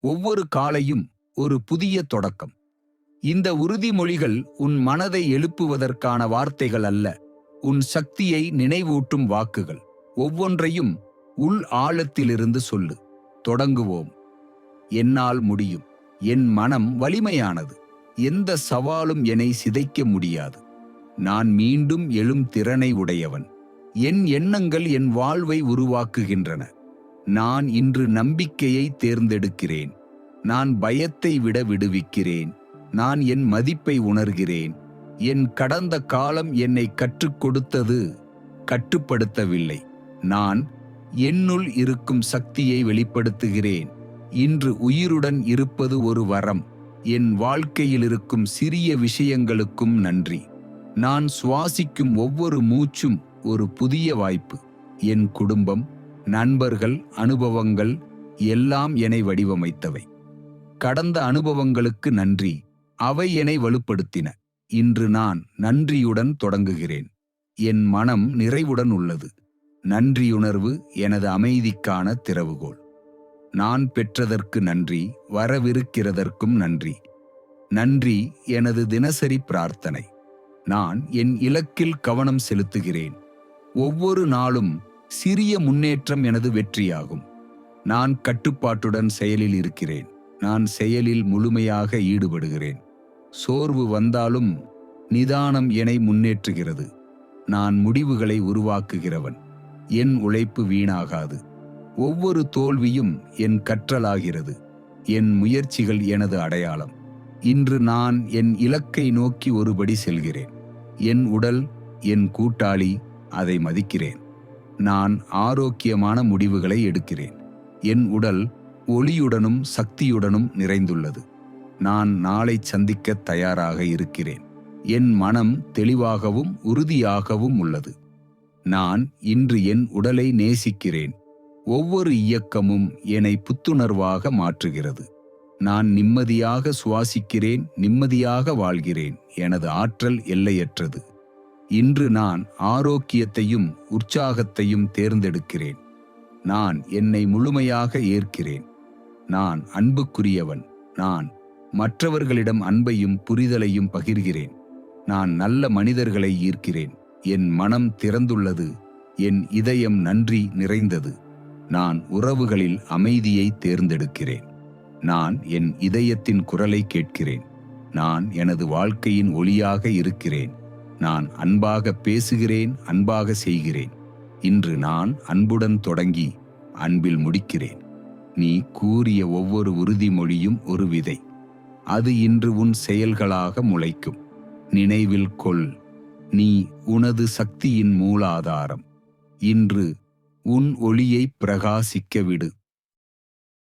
ஒவ்வொரு காலையும் ஒரு புதிய தொடக்கம். இந்த உறுதிமொழிகள் உன் மனதை எழுப்புவதற்கான வார்த்தைகள் அல்ல உன் சக்தியை நினைவூட்டும் வாக்குகள். ஒவ்வொன்றையும் உள் ஆழத்திலிருந்து சொல்லு. தொடங்குவோம். என்னால் முடியும். என் மனம் வலிமையானது. எந்த சவாலும் என்னை சிதைக்க முடியாது. நான் மீண்டும் எழும் திறனை உடையவன். என் எண்ணங்கள் என் வாழ்வை உருவாக்குகின்றன. நான் இன்று நம்பிக்கையை தேர்ந்தெடுக்கிறேன். நான் பயத்தை விட விடுவிக்கிறேன். நான் என் மதிப்பை உணர்கிறேன். என் கடந்த காலம் என்னை கற்றுக் கொடுத்தது கட்டுப்படுத்தவில்லை. நான் என்னுள் இருக்கும் சக்தியை வெளிப்படுத்துகிறேன். இன்று உயிருடன் இருப்பது ஒரு வரம். என் வாழ்க்கையில் இருக்கும் சிறிய விஷயங்களுக்கும் நன்றி. நான் சுவாசிக்கும் ஒவ்வொரு மூச்சும் ஒரு புதிய வாய்ப்பு. என் குடும்பம் நண்பர்கள் அனுபவங்கள் எல்லாம் என்னை வடிவமைத்தவை. கடந்த அனுபவங்களுக்கு நன்றி. அவை என்னை வலுப்படுத்தின. இன்று நான் நன்றியுடன் தொடங்குகிறேன். என் மனம் நிறைவுடன் உள்ளது. நன்றியுணர்வு எனது அமைதிக்கான திறவுகோள். நான் பெற்றதற்கு நன்றி வரவிருக்கிறதற்கும் நன்றி. நன்றி எனது தினசரி பிரார்த்தனை. நான் என் இலக்கில் கவனம் செலுத்துகிறேன். ஒவ்வொரு நாளும் சிறிய முன்னேற்றம் எனது வெற்றியாகும். நான் கட்டுப்பாட்டுடன் செயலில் இருக்கிறேன். நான் செயலில் முழுமையாக ஈடுபடுகிறேன். சோர்வு வந்தாலும் நிதானம் என்னை முன்னேற்றுகிறது. நான் முடிவுகளை உருவாக்குகிறவன். என் உழைப்பு வீணாகாது. ஒவ்வொரு தோல்வியும் என் கற்றலாகிறது. என் முயற்சிகள் எனது அடையாளம். இன்று நான் என் இலக்கை நோக்கி ஒருபடி செல்கிறேன். என் உடல் என் கூட்டாளி அதை மதிக்கிறேன். நான் ஆரோக்கியமான முடிவுகளை எடுக்கிறேன். என் உடல் ஒளியுடனும் சக்தியுடனும் நிறைந்துள்ளது. நான் நாளை சந்திக்க தயாராக இருக்கிறேன். என் மனம் தெளிவாகவும் உறுதியாகவும் உள்ளது. நான் இன்று என் உடலை நேசிக்கிறேன். ஒவ்வொரு இயக்கமும் என்னை புத்துணர்வாக மாற்றுகிறது. நான் நிம்மதியாக சுவாசிக்கிறேன் நிம்மதியாக வாழ்கிறேன் எனது ஆற்றல் எல்லையற்றது. இன்று நான் ஆரோக்கியத்தையும் உற்சாகத்தையும் தேர்ந்தெடுக்கிறேன். நான் என்னை முழுமையாக ஏற்கிறேன். நான் அன்புக்குரியவன். நான் மற்றவர்களிடம் அன்பையும் புரிதலையும் பகிர்கிறேன். நான் நல்ல மனிதர்களை ஈர்க்கிறேன். என் மனம் திறந்துள்ளது. என் இதயம் நன்றி நிறைந்தது. நான் உறவுகளில் அமைதியை தேர்ந்தெடுக்கிறேன். நான் என் இதயத்தின் குரலை கேட்கிறேன். நான் எனது வாழ்க்கையின் ஒளியாக இருக்கிறேன். நான் அன்பாக பேசுகிறேன் அன்பாக செய்கிறேன். இன்று நான் அன்புடன் தொடங்கி அன்பில் முடிக்கிறேன். நீ கூறிய ஒவ்வொரு உறுதிமொழியும் ஒரு விதை. அது இன்று உன் செயல்களாக முளைக்கும். நினைவில் கொள் நீ உனது சக்தியின் மூலாதாரம். இன்று உன் ஒளியை பிரகாசிக்க விடு.